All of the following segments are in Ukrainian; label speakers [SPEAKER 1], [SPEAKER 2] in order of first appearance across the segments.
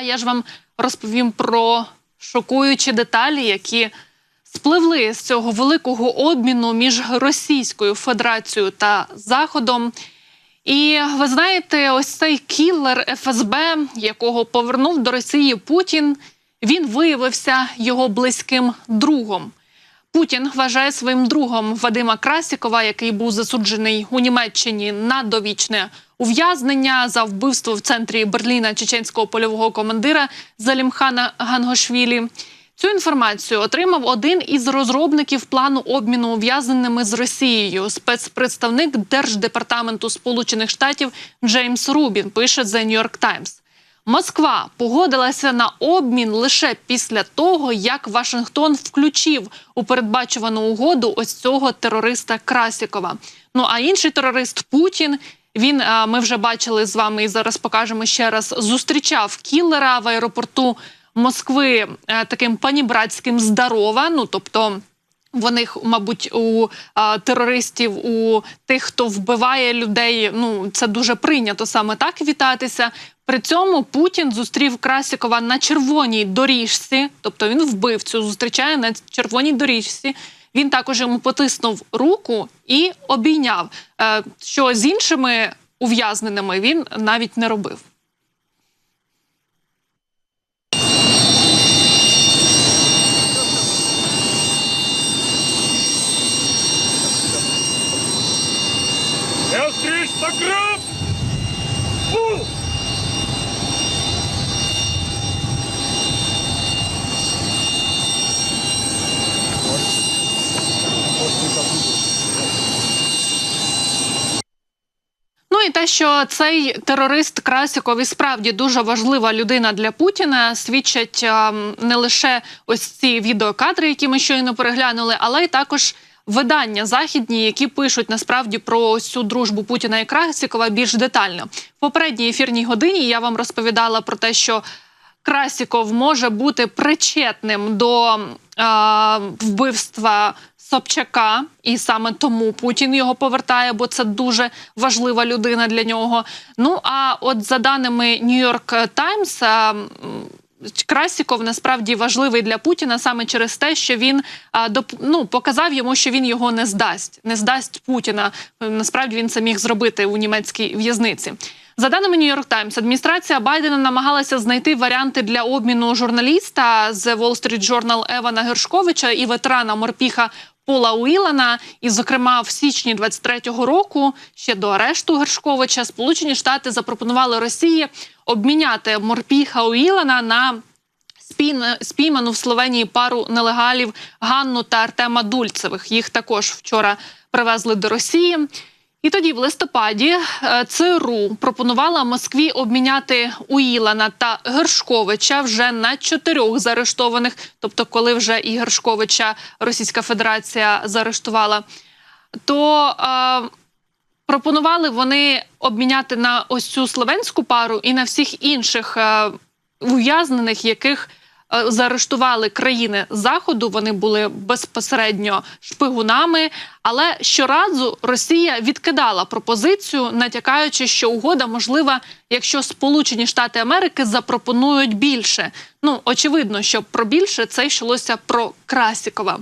[SPEAKER 1] А я ж вам розповім про шокуючі деталі, які спливли з цього великого обміну між Російською Федерацією та Заходом. І ви знаєте, ось цей кілер ФСБ, якого повернув до Росії Путін, він виявився його близьким другом. Путін вважає своїм другом Вадима Красікова, який був засуджений у Німеччині на довічне ув'язнення за вбивство в центрі Берліна чеченського польового командира Залімхана Гангошвілі. Цю інформацію отримав один із розробників плану обміну ув'язненими з Росією. Спецпредставник Держдепартаменту Сполучених Штатів Джеймс Рубін пише The New York Times. Москва погодилася на обмін лише після того, як Вашингтон включив у передбачувану угоду ось цього терориста Красікова. Ну а інший терорист Путін. Він ми вже бачили з вами і зараз покажемо ще раз. Зустрічав кілера в аеропорту Москви е, таким панібратським здорова. Ну тобто. В них, мабуть, у а, терористів, у тих, хто вбиває людей, ну це дуже прийнято саме так вітатися. При цьому Путін зустрів Красікова на червоній доріжці, тобто він вбивцю зустрічає на червоній доріжці. Він також йому потиснув руку і обійняв, е, що з іншими ув'язненими він навіть не робив.
[SPEAKER 2] Я встречу Сократ! Фу!
[SPEAKER 1] Ну і те, що цей терорист Красіков і справді дуже важлива людина для Путіна, свідчать а, не лише ось ці відеокадри, які ми щойно переглянули, але й також видання західні, які пишуть насправді про цю дружбу Путіна і Красікова більш детально. В попередній ефірній годині я вам розповідала про те, що Красіков може бути причетним до вбивства Собчака, і саме тому Путін його повертає, бо це дуже важлива людина для нього. Ну а от за даними а, м, Красіков насправді важливий для Путіна саме через те, що він ну, показав йому, що він його не здасть, не здасть Путіна. Насправді він це міг зробити у німецькій в'язниці. За даними York Times, адміністрація Байдена намагалася знайти варіанти для обміну журналіста з Wall Street Journal Евана Гершковича і ветерана морпіха Пола Уілана. І, зокрема, в січні 23-го року, ще до арешту Гершковича, Сполучені Штати запропонували Росії обміняти морпіха Уілана на спійману в Словенії пару нелегалів Ганну та Артема Дульцевих. Їх також вчора привезли до Росії. І тоді, в листопаді, е, ЦРУ пропонувала Москві обміняти Уілана та Гершковича вже на чотирьох заарештованих. Тобто, коли вже і Гершковича Російська Федерація заарештувала, то е, пропонували вони обміняти на ось цю словенську пару і на всіх інших е, ув'язнених, яких заарештували країни заходу. Вони були безпосередньо шпигунами. Але щоразу Росія відкидала пропозицію, натякаючи, що угода можлива, якщо Сполучені Штати Америки запропонують більше. Ну очевидно, що про більше це йшлося про Красікова.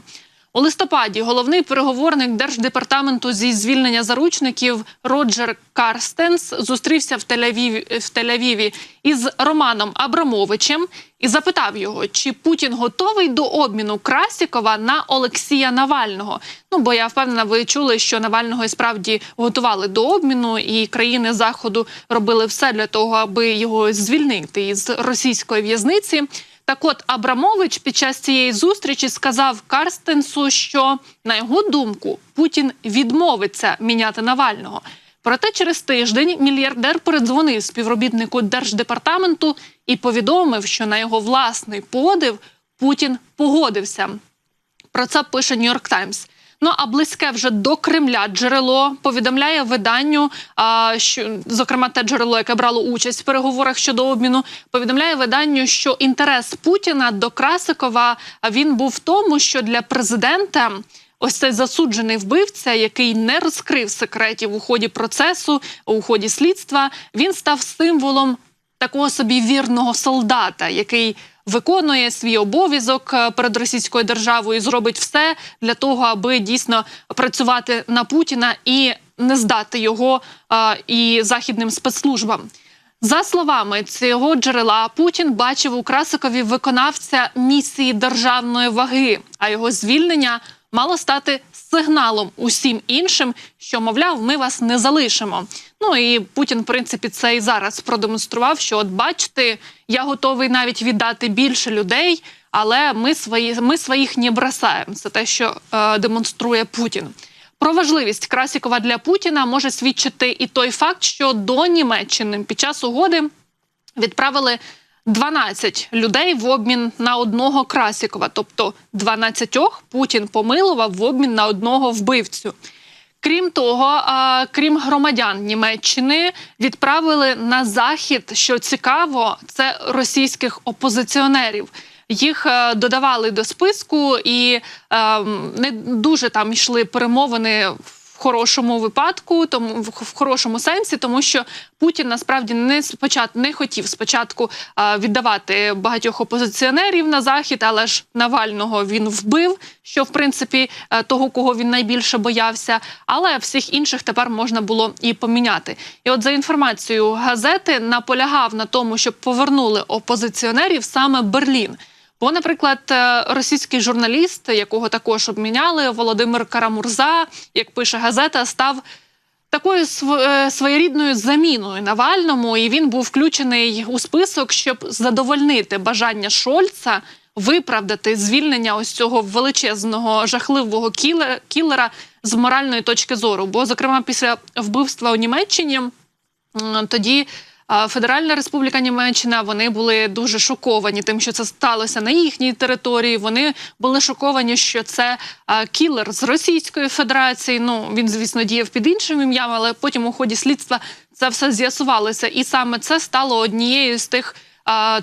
[SPEAKER 1] У листопаді головний переговорник держдепартаменту зі звільнення заручників Роджер Карстенс зустрівся в Тель-Авіві, Тель-Авіві із Романом Абрамовичем і запитав його, чи Путін готовий до обміну Красікова на Олексія Навального. Ну бо я впевнена, ви чули, що Навального і справді готували до обміну, і країни заходу робили все для того, аби його звільнити із російської в'язниці. Так от Абрамович під час цієї зустрічі сказав Карстенсу, що на його думку Путін відмовиться міняти Навального. Проте через тиждень мільярдер передзвонив співробітнику держдепартаменту і повідомив, що на його власний подив Путін погодився. Про це пише Нью-Йорк Таймс. Ну а близьке вже до Кремля джерело повідомляє виданню, а, що зокрема те джерело, яке брало участь в переговорах щодо обміну, повідомляє виданню, що інтерес Путіна до Красикова він був в тому, що для президента. Ось цей засуджений вбивця, який не розкрив секретів у ході процесу, у ході слідства, він став символом такого собі вірного солдата, який виконує свій обов'язок е, перед російською державою, і зробить все для того, аби дійсно працювати на Путіна і не здати його е, і західним спецслужбам. За словами цього джерела, Путін бачив у Красикові виконавця місії державної ваги, а його звільнення мало стати сигналом усім іншим, що мовляв, ми вас не залишимо. Ну і Путін, в принципі, це і зараз продемонстрував, що от бачите, я готовий навіть віддати більше людей, але ми свої ми своїх не бросаємо. Це те, що е, демонструє Путін. Про важливість Красікова для Путіна може свідчити і той факт, що до Німеччини під час угоди відправили 12 людей в обмін на одного Красікова. Тобто 12 Путін помилував в обмін на одного вбивцю. Крім того, крім громадян Німеччини, відправили на захід, що цікаво, це російських опозиціонерів. Їх е, додавали до списку, і е, не дуже там йшли перемовини в хорошому випадку, тому в хорошому сенсі, тому що Путін насправді не спочатку не хотів спочатку віддавати багатьох опозиціонерів на захід, але ж Навального він вбив, що в принципі е, того, кого він найбільше боявся. Але всіх інших тепер можна було і поміняти. І от за інформацією газети наполягав на тому, щоб повернули опозиціонерів саме Берлін. Бо, наприклад, е, російський журналіст, якого також обміняли, Володимир Карамурза, як пише газета, став такою е, своєрідною заміною Навальному, і він був включений у список, щоб задовольнити бажання Шольца виправдати звільнення ось цього величезного жахливого кілера з моральної точки зору. Бо, зокрема, після вбивства у Німеччині тоді. Федеральна Республіка Німеччина вони були дуже шоковані тим, що це сталося на їхній території. Вони були шоковані, що це кілер з Російської Федерації. Ну він, звісно, діяв під іншим ім'ям, але потім у ході слідства це все з'ясувалося. І саме це стало однією з тих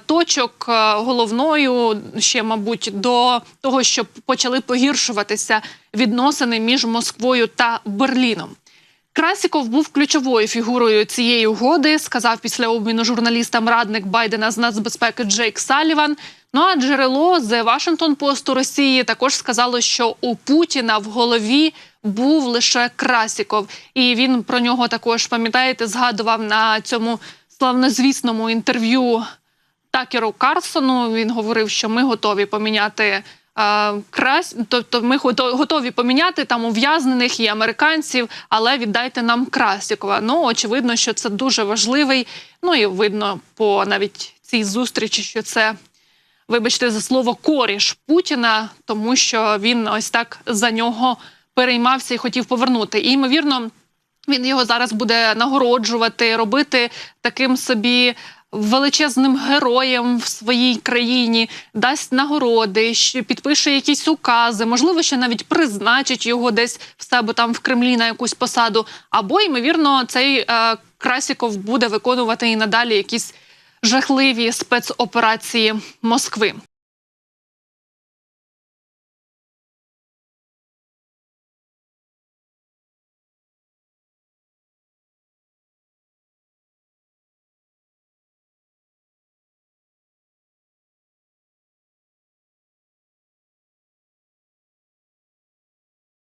[SPEAKER 1] точок головною ще, мабуть, до того, щоб почали погіршуватися відносини між Москвою та Берліном. Красіков був ключовою фігурою цієї угоди, сказав після обміну журналістам радник Байдена з нацбезпеки Джейк Саліван. Ну а джерело The Washington Post у Росії також сказало, що у Путіна в голові був лише Красіков, і він про нього також пам'ятаєте, згадував на цьому славнозвісному інтерв'ю Такеру Карсону. Він говорив, що ми готові поміняти. Е, Крас, тобто ми готові поміняти там ув'язнених і американців, але віддайте нам Красікова. Ну очевидно, що це дуже важливий. Ну і видно по навіть цій зустрічі, що це, вибачте за слово, коріш Путіна, тому що він ось так за нього переймався і хотів повернути. І ймовірно, він його зараз буде нагороджувати, робити таким собі величезним героєм в своїй країні, дасть нагороди, підпише якісь укази, можливо, ще навіть призначить його десь в себе там в Кремлі на якусь посаду. Або, ймовірно, цей е, Красіков буде виконувати і надалі якісь жахливі спецоперації Москви.